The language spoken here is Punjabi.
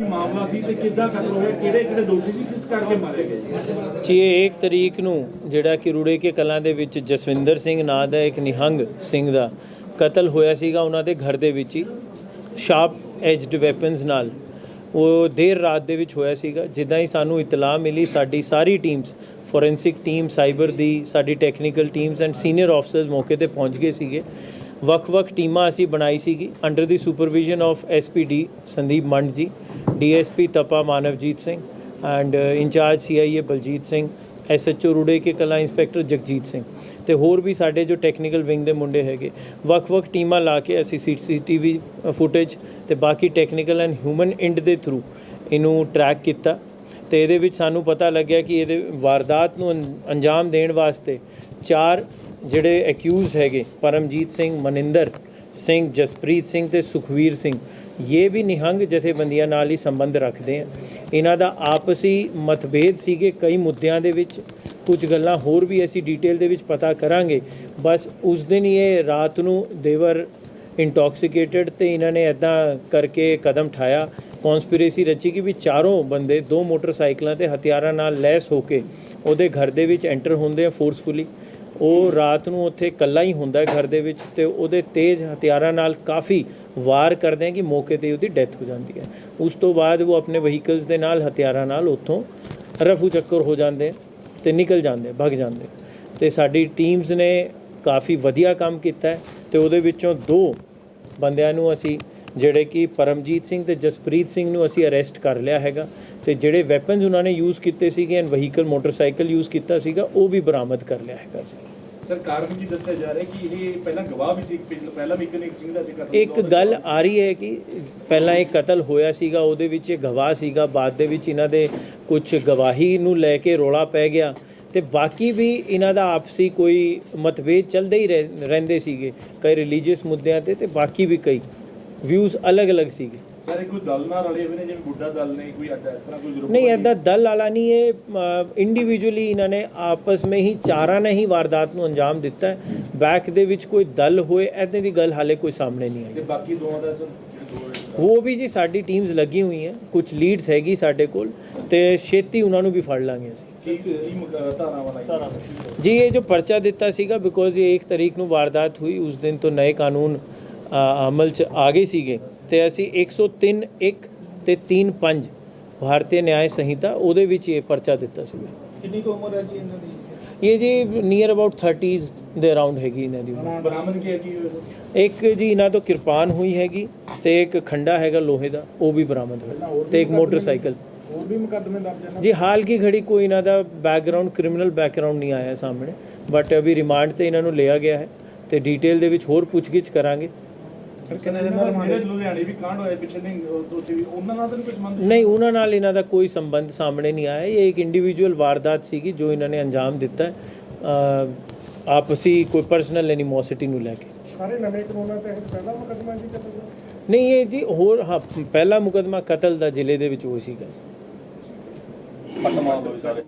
ਕੀ ਮਾਮਲਾ ਸੀ ਤੇ ਕਿੱਦਾਂ ਕਤਲ ਹੋਇਆ? ਕਿਹੜੇ ਕਿਹੜੇ ਦੋਸ਼ੀ ਸੀ? ਕਿਸ ਕਰਕੇ ਮਾਰੇ ਗਏ? ਜੀ, ਇਹ 1 ਤਰੀਕ ਨੂੰ ਜਿਹੜਾ ਕਿ ਰੂੜੇ ਕੇ ਕਲਾਂ ਦੇ ਵਿੱਚ ਜਸਵਿੰਦਰ ਸਿੰਘ ਨਾਂ ਦਾ ਇੱਕ ਨਿਹੰਗ ਸਿੰਘ ਦਾ ਕਤਲ ਹੋਇਆ ਸੀਗਾ ਉਹਨਾਂ ਦੇ ਘਰ ਦੇ ਵਿੱਚ ਹੀ, ਸ਼ਾਰਪ ਐਜਡ ਵੈਪਨਸ ਨਾਲ। ਉਹ ਦੇਰ ਰਾਤ ਦੇ ਵਿੱਚ ਹੋਇਆ ਸੀਗਾ। ਜਿੱਦਾਂ ਹੀ ਸਾਨੂੰ ਇਤਲਾਹ ਮਿਲੀ, ਸਾਡੀ ਸਾਰੀ ਟੀਮਸ, ਫੋਰੈਂਸਿਕ ਟੀਮ, ਸਾਈਬਰ ਦੀ, ਸਾਡੀ technical teams and senior officers ਮੌਕੇ ਤੇ ਪਹੁੰਚ ਗਏ ਸੀਗੇ। ਵੱਖ-ਵੱਖ ਟੀਮਾਂ ਅਸੀਂ ਬਣਾਈ ਸੀਗੀ। Under the supervision of SPD Sandeep Mand ji DSP Tapa Manavjit Singh and uh, incharge CIA Baljit Singh, SHO Roorke Kalan inspector Jagjit Singh ਤੇ ਹੋਰ ਵੀ ਸਾਡੇ ਜੋ ਟੈਕਨੀਕਲ ਵਿੰਗ ਦੇ ਮੁੰਡੇ ਹੈਗੇ ਵੱਖ-ਵੱਖ ਟੀਮਾਂ ਲਾ ਕੇ ਅਸੀਂ ਸੀਸੀਟੀਵੀ ਫੁਟੇਜ ਤੇ ਬਾਕੀ ਟੈਕਨੀਕਲ ਐਂਡ ਹਿਊਮਨ ਇੰਡ ਦੇ ਥਰੂ ਇਹਨੂੰ ਟਰੈਕ ਕੀਤਾ ਤੇ ਇਹਦੇ ਵਿੱਚ ਸਾਨੂੰ ਪਤਾ ਲੱਗਿਆ ਕਿ ਇਹਦੇ ਵਾਰਦਾਤ ਨੂੰ ਅੰ- ਅੰਜਾਮ ਦੇਣ ਵਾਸਤੇ ਚਾਰ ਜਿਹੜੇ ਅਕਿਊਜ਼ਡ ਹੈਗੇ, ਪਰਮਜੀਤ ਸਿੰਘ, ਮਨਿੰਦਰ ਸਿੰਘ, ਜਸਪ੍ਰੀਤ ਸਿੰਘ ਤੇ ਸੁਖਵੀਰ ਸਿੰਘ। ਇਹ ਵੀ ਨਿਹੰਗ ਜਥੇਬੰਦੀਆਂ ਨਾਲ ਹੀ ਸੰਬੰਧ ਰੱਖਦੇ ਆ। ਇਹਨਾਂ ਦਾ ਆਪਸੀ ਮਤਭੇਦ ਸੀਗੇ ਕਈ ਮੁੱਦਿਆਂ ਦੇ ਵਿੱਚ। ਕੁਝ ਗੱਲਾਂ ਹੋਰ ਵੀ ਅਸੀਂ ਡਿਟੇਲ ਦੇ ਵਿੱਚ ਪਤਾ ਕਰਾਂਗੇ। ਬਸ ਉਸ ਦਿਨ ਹੀ ਇਹ ਰਾਤ ਨੂੰ ਦੇਵਰ ਇੰਟੌਕਸੀਕੇਟਡ ਤੇ ਇਹਨਾਂ ਨੇ ਐਦਾਂ ਕਰਕੇ ਕਦਮ ਠਾਇਆ। ਕਨਸਪੀਰੇਸੀ ਰਚੀ ਕਿ ਵੀ ਚਾਰੋਂ ਬੰਦੇ ਦੋ ਮੋਟਰਸਾਈਕਲਾਂ ਤੇ ਹਥਿਆਰਾਂ ਨਾਲ ਲੈਸ ਹੋ ਕੇ ਉਹਦੇ ਘਰ ਦੇ ਵਿੱਚ ਐਂਟਰ ਹੁੰਦੇ ਆ ਫੋਰਸਫੁਲੀ ਉਹ ਰਾਤ ਨੂੰ ਉੱਥੇ ਇਕੱਲਾ ਹੀ ਹੁੰਦਾ ਹੈ ਘਰ ਦੇ ਵਿੱਚ ਤੇ ਉਹਦੇ ਤੇਜ਼ ਹਥਿਆਰਾਂ ਨਾਲ ਕਾਫੀ ਵਾਰ ਕਰਦੇ ਆ ਕਿ ਮੌਕੇ ਤੇ ਉਹਦੀ ਡੈਥ ਹੋ ਜਾਂਦੀ ਹੈ। ਉਸ ਤੋਂ ਬਾਅਦ ਉਹ ਆਪਣੇ ਵਹੀਕਲਸ ਦੇ ਨਾਲ ਹਥਿਆਰਾਂ ਨਾਲ ਉੱਥੋਂ ਰਫੂ ਚੱਕਰ ਹੋ ਜਾਂਦੇ ਆ ਤੇ ਨਿਕਲ ਜਾਂਦੇ ਭੱਗ ਜਾਂਦੇ ਤੇ ਸਾਡੀ ਟੀਮਸ ਨੇ ਕਾਫੀ ਵਧੀਆ ਕੰਮ ਕੀਤਾ ਹੈ ਤੇ ਉਹਦੇ ਵਿੱਚੋਂ ਦੋ ਬੰਦਿਆਂ ਨੂੰ ਅਸੀਂ ਜਿਹੜੇ ਕਿ ਪਰਮਜੀਤ ਸਿੰਘ ਤੇ ਜਸਪ੍ਰੀਤ ਸਿੰਘ ਨੂੰ ਅਸੀਂ ਅਰੈਸਟ ਕਰ ਲਿਆ ਹੈਗਾ ਤੇ ਜਿਹੜੇ ਵੈਪਨਸ ਉਹਨਾਂ ਨੇ ਯੂਜ਼ ਕੀਤੇ ਸੀਗੇ ਐਂਡ ਵਹੀਕਲ ਮੋਟਰਸਾਈਕਲ ਯੂਜ਼ ਕੀਤਾ ਸੀਗਾ ਉਹ ਵੀ ਬਰਾਮਦ ਕਰ ਲਿਆ ਹੈਗਾ ਸੀ। ਸਰ ਕਾਰਨ ਕੀ ਦੱਸਿਆ ਜਾ ਰਿਹਾ ਕਿ ਇਹ ਪਹਿਲਾਂ ਗਵਾਹ ਵੀ ਸੀ? ਪਹਿਲਾਂ ਵੀ ਇੱਕ ਸਿੰਘ ਦਾ ਜ਼ਿਕਰ ਇੱਕ ਗੱਲ ਆ ਰਹੀ ਹੈ ਕਿ ਪਹਿਲਾਂ ਇੱਕ ਕਤਲ ਹੋਇਆ ਸੀਗਾ ਉਹਦੇ ਵਿੱਚ ਇਹ ਗਵਾਹ ਸੀਗਾ ਬਾਅਦ ਦੇ ਵਿੱਚ ਇਹਨਾਂ ਦੇ ਕੁਝ ਗਵਾਹੀ ਨੂੰ ਲੈ ਕੇ ਰੋਲਾ ਪੈ ਗਿਆ ਤੇ ਬਾਕੀ ਵੀ ਇਹਨਾਂ ਦਾ ਆਪਸੀ ਕੋਈ ਮਤਭੇਦ ਚੱਲਦੇ ਹੀ ਰਹਿ- ਰਹਿੰਦੇ ਸੀਗੇ ਕਈ ਰਿਲੀਜੀਅਸ ਮੁੱਦਿਆਂ ਤੇ ਤੇ ਬਾਕੀ ਵੀ ਕਈ। ਵਿਊਜ਼ ਅਲੱਗ-ਅਲੱਗ ਸੀਗੇ। ਸਰ ਇਹ ਕੋਈ ਦਲ ਨਾਲ ਰਲੇ ਹੋਏ ਨੇ ਜਿਵੇਂ ਬੁੱਢਾ ਦਲ ਨੇ ਕੋਈ ਅੱਡਾ ਇਸ ਤਰ੍ਹਾਂ ਕੋਈ ਗਰੁੱਪ ਨਹੀਂ ਐਦਾਂ ਦਲ ਵਾਲਾ ਨਹੀਂ ਹੈ ਇੰਡੀਵਿਜੂਅਲੀ ਇਹਨਾਂ ਨੇ ਆਪਸ ਵਿੱਚ ਹੀ ਚਾਰਾਂ ਨੇ ਹੀ ਵਾਰਦਾਤ ਨੂੰ ਅੰਜਾਮ ਦਿੱਤਾ ਹੈ। ਬੈਕ ਦੇ ਵਿੱਚ ਕੋਈ ਦਲ ਹੋਏ ਐਦਾਂ ਦੀ ਗੱਲ ਹਾਲੇ ਕੋਈ ਸਾਹਮਣੇ ਨਹੀਂ ਆਈ। ਤੇ ਬਾਕੀ ਦੋਵਾਂ ਦਾ ਸਰ। ਉਹ ਵੀ ਜੀ ਸਾਡੀ ਟੀਮਸ ਲੱਗੀ ਹੋਈ ਹੈ ਕੁਝ ਲੀਡਸ ਹੈਗੀ ਸਾਡੇ ਕੋਲ ਤੇ ਛੇਤੀ ਉਹਨਾਂ ਨੂੰ ਵੀ ਫੜ ਲਾਂਗੇ ਅਸੀਂ। ਜੀ ਇਹ ਜੋ ਪਰਚਾ ਦਿੱਤਾ ਸੀਗਾ ਬਿਕੋਜ਼ ਇਹ 1 ਤਰੀਕ ਨੂੰ ਵਾਰਦਾਤ ਹੋਈ ਉਸ ਦਿਨ ਤੋਂ ਨਏ ਕਾਨੂੰਨ ਅਮਲ ਚ ਆ ਗਏ ਸੀਗੇ ਤੇ ਅਸੀਂ 103 1 ਤੇ 3 5 ਭਾਰਤੀ ਨਿਆਂ ਸੰਹਿਤਾ ਉਹਦੇ ਵਿੱਚ ਇਹ ਪਰਚਾ ਦਿੱਤਾ ਸੀਗਾ। ਕਿੰਨੀ ਕੁ ਉਮਰ ਹੈ ਜੀ ਇਹਨਾਂ ਦੀ? ਇਹ ਜੀ ਨੀਅਰ ਅਬਾਊਟ 30s ਦੇ ਅਰਾਊਂਡ ਹੈਗੀ ਇਹਨਾਂ ਦੀ ਉਮਰ। ਬਰਾਮਦ ਕੀ ਹੈ ਕੀ ਹੋਇਆ ਇੱਕ ਜੀ ਇਹਨਾਂ ਤੋਂ ਕਿਰਪਾਨ ਹੋਈ ਹੈਗੀ ਤੇ ਇੱਕ ਖੰਡਾ ਹੈਗਾ ਲੋਹੇ ਦਾ ਉਹ ਵੀ ਬਰਾਮਦ ਹੋਇਆ ਤੇ ਇੱਕ ਮੋਟਰਸਾਈਕਲ। ਹੋਰ ਵੀ ਮੁਕੱਦਮੇ ਦਰਜ ਹਨ ਜੀ ਹਾਲ ਕੀ ਘੜੀ ਕੋਈ ਇਹਨਾਂ ਦਾ ਬੈਕਗ੍ਰਾਉਂਡ ਕ੍ਰਿਮੀਨਲ ਬੈਕਗ੍ਰਾਉਂਡ ਨਹੀਂ ਆਇਆ ਸਾਹਮਣੇ ਬਟ ਅਭੀ ਰਿਮਾਂਡ ਤੇ ਇਹਨਾਂ ਨੂੰ ਲਿਆ ਗਿਆ ਹੈ ਤੇ ਡਿਟੇਲ ਦੇ ਵਿੱਚ ਹੋਰ ਪੁੱਛਗਿੱਛ ਕਰਾਂਗੇ। ਸਰ ਕਿੰਨੇ ਦਿਨ ਦਾ ਜਿਹੜੇ ਲੁਧਿਆਣੇ ਵੀ ਕਾਂਡ ਹੋਇਆ ਪਿੱਛੇ ਨਹੀਂ ਉਹ- ਉੱਥੇ ਵੀ ਉਹਨਾਂ ਨਾਲ ਤਾਂ ਨਹੀਂ ਕੋਈ ਸੰਬੰਧ ਨਹੀਂ ਉਹਨਾਂ ਨਾਲ ਇਹਨਾਂ ਦਾ ਕੋਈ ਸੰਬੰਧ ਸਾਹਮਣੇ ਨਹੀਂ ਆਇਆ। ਇਹ ਇੱਕ ਇੰਡੀਵਿਜੂਅਲ ਵਾਰਦਾਤ ਸੀਗੀ ਜੋ ਇਹਨਾਂ ਨੇ ਅੰਜਾਮ ਦਿੱਤਾ ਆਪਸੀ ਕੋਈ ਪਰਸਨਲ ਐਨੀਮੋਸਿਟੀ ਨੂੰ ਲੈ ਕੇ। ਸਾਰੇ ਨਵੇਂ ਕਾਨੂੰਨਾਂ ਤਹਿਤ ਪਹਿਲਾ ਮੁਕੱਦਮਾ ਜੀ ਕਤਲ ਦਾ? ਨਹੀਂ ਇਹ ਜੀ ਹੋਰ ਹਾਂ ਪਹਿਲਾ ਮੁਕਦਮਾ ਕਤਲ ਦਾ ਜ਼ਿਲ੍ਹੇ ਦੇ ਵਿੱਚ ਉਹ ਸੀਗਾ ਪੱਟ ਮਾਰ ਲਓ ਸਾਰੇ